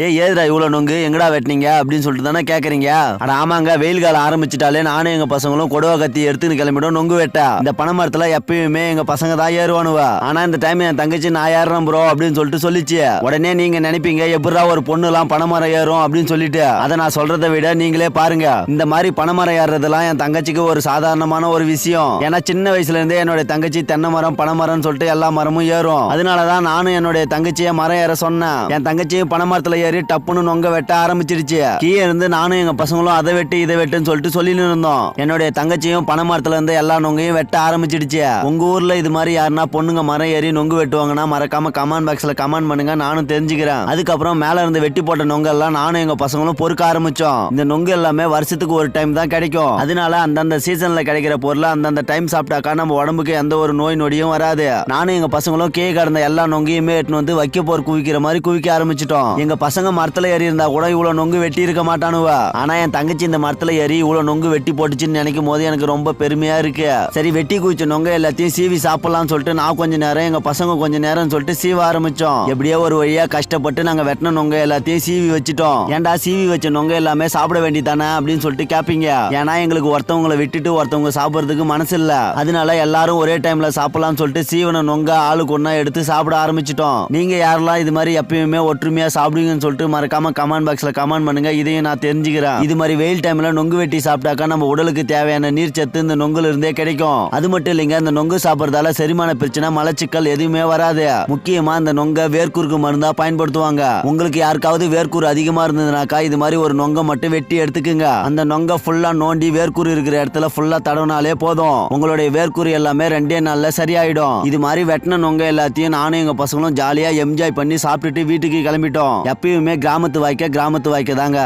டேய் ஏதுடா இவ்வளோ நொங்கு. எங்கடா வெட்டினீங்க? அப்படின்னு சொல்லிட்டு தானே கேட்குறீங்க ஆனால் ஆமாங்க. வெயில் காலம் ஆரம்பிச்சிட்டாலே நானும் எங்கள் பசங்களும் கொடுவா கத்தி எடுத்துன்னு கிளம்பிடும் நொங்கு வெட்ட. இந்த பனைமரத்துல எப்பயுமே எங்கள் பசங்க தான் ஏறுவானுவ. ஆனால் இந்த டைம் என் தங்கச்சி நான் ஏறுறேன் ப்ரோ அப்படின்னு சொல்லிட்டு சொல்லிச்சு. உடனே நீங்க நினைப்பீங்க எப்படா ஒரு பொண்ணுலாம் பனைமரம் ஏறும் அப்படின்னு சொல்லிட்டு. அதை நான் சொல்றதை விட நீங்களே பாருங்க. இந்த மாதிரி பனைமரம் ஏறுறதுலாம் என் தங்கச்சிக்கு ஒரு சாதாரணமான ஒரு விஷயம். ஏன்னா சின்ன வயசுலேருந்தே என்னுடைய தங்கச்சி தென்னை மரம் பனைமரம்னு சொல்லிட்டு எல்லா மரமும் ஏறும். அதனாலதான் நானும் என்னுடைய தங்கச்சியை மரம் ஏற சொன்னேன். என் தங்கச்சியும் பனைமரத்துல ஏறி டப்புன்னு நொங்க வெட்ட ஆரம்பிச்சிருச்சு கீழே இருந்து நானும் எங்க பசங்களும் அதை வெட்டு இதை வெட்டுன்னு சொல்லிட்டு சொல்லின்னு இருந்தோம். என்னுடைய தங்கச்சியும் பனைமரத்துல இருந்து எல்லா நொங்கையும் வெட்ட ஆரம்பிச்சிடுச்சு. உங்க ஊர்ல இது மாதிரி யாருன்னா பொண்ணுங்க மரம் ஏறி நொங்கு வெட்டுவாங்கன்னா மறக்காம கமெண்ட் பாக்ஸ்ல கமெண்ட் பண்ணுங்க நானும் தெரிஞ்சுக்கிறேன். அதுக்கப்புறம் மேல இருந்து வெட்டி போட்ட நொங்க எல்லாம் நானும் எங்க பசங்களும் பொறுக்க ஆரம்பிச்சோம். இந்த நொங்கு எல்லாமே வருஷத்துக்கு ஒரு டைம் தான் கிடைக்கும். அதனால அந்தந்த சீசன்ல கிடைக்கிற பொருளை அந்தந்த டைம் சாப்பிட்டாக்கா நம்ம உடம்புக்கு எந்த ஒரு நோய் நொடியும் வராது. நானும் எங்க பசங்களும் கே கடந்த எல்லா நொங்கையுமே எடுத்துன்னு வந்து வைக்க போர் குவிக்கிற மாதிரி குவிக்க ஆரம்பிச்சிட்டோம். எங்க பசங்க மரத்துல ஏறி இருந்தா கூட இவ்வளவு நொங்கு வெட்டி இருக்க மாட்டானுவ. ஆனா என் தங்கச்சி இந்த மரத்துல ஏறி இவ்வளவு நொங்கு வெட்டி போட்டுச்சுன்னு நினைக்கும் போது எனக்கு ரொம்ப பெருமையா இருக்கு. சரி வெட்டி குவிச்ச நொங்க எல்லாத்தையும் சீவி சாப்பிடலாம்னு சொல்லிட்டு நான் கொஞ்ச நேரம் எங்க பசங்க கொஞ்ச நேரம் சொல்லிட்டு சீவ ஆரம்பிச்சோம். எப்படியோ ஒரு வழியா கஷ்டப்பட்டு நாங்க வெட்டின நொங்க எல்லாத்தையும் சீவி வச்சுட்டோம். ஏன்டா சீவி வச்ச நொங்க எல்லாமே சாப்பிட வேண்டியதானே அப்படின்னு சொல்லிட்டு கேப்பீங்க. ஏன்னா எங்களுக்கு ஒருத்தவங்களை விட்டுட்டு ஒருத்தவங்க சாப்பிடுறதுக்கு மனசு இல்ல. அதனால எல்லாரும் ஒரே டைம்ல சாப்பிடலாம்னு சொல்லிட்டு சீவன நொங்க ஆளுக்கு ஒன்னா எடுத்து சாப்பிட ஆரம்பிச்சிட்டோம். நீங்க யாரெல்லாம் இது மாதிரி எப்பயுமே ஒற்றுமையா சாப்பிடுவீங்கன்னு சொல்லிட்டு மறக்காம கமெண்ட் பாக்ஸ்ல கமெண்ட் பண்ணுங்க. இதையும் நான் தெரிஞ்சுக்கிறேன். இது மாதிரி வெயில் டைம்ல நொங்கு வெட்டி சாப்பிட்டாக்கா நம்ம உடலுக்கு தேவையான நீர் சத்து இந்த நொங்குல இருந்தே கிடைக்கும். அது மட்டும் இல்லைங்க இந்த நொங்கு சாப்பிடறதால செரிமான பிரச்சனை மலச்சிக்கல் எதுவுமே வராது. முக்கியமா இந்த நொங்க வேர்க்குருக்கு மருந்தா பயன்படுத்துவாங்க. உங்களுக்கு யாருக்காவது வேர்க்கூறு அதிகமா இருந்ததுனாக்கா இது மாதிரி ஒரு நொங்க மட்டும் வெட்டி எடுத்துக்குங்க. அந்த நொங்க ஃபுல்லா நோண்டி வேர்க்கூறு இருக்கிற இடத்துல ஃபுல்லா தடவினாலே போதும். உங்களுடைய வேர்க்கூறு எல்லாமே ரெண்டே நாள்ல சரியாயிடும். இது மாதிரி வெட்டின நொங்க எல்லாத்தையும் நானும் எங்க பசங்களும் ஜாலியா என்ஜாய் பண்ணி சாப்பிட்டுட்டு வீட்டுக்கு கிளம்பிட்டோம். எப்பயுமே கிராமத்து வாய்க்க கிராமத்து வாய்க்க தாங்க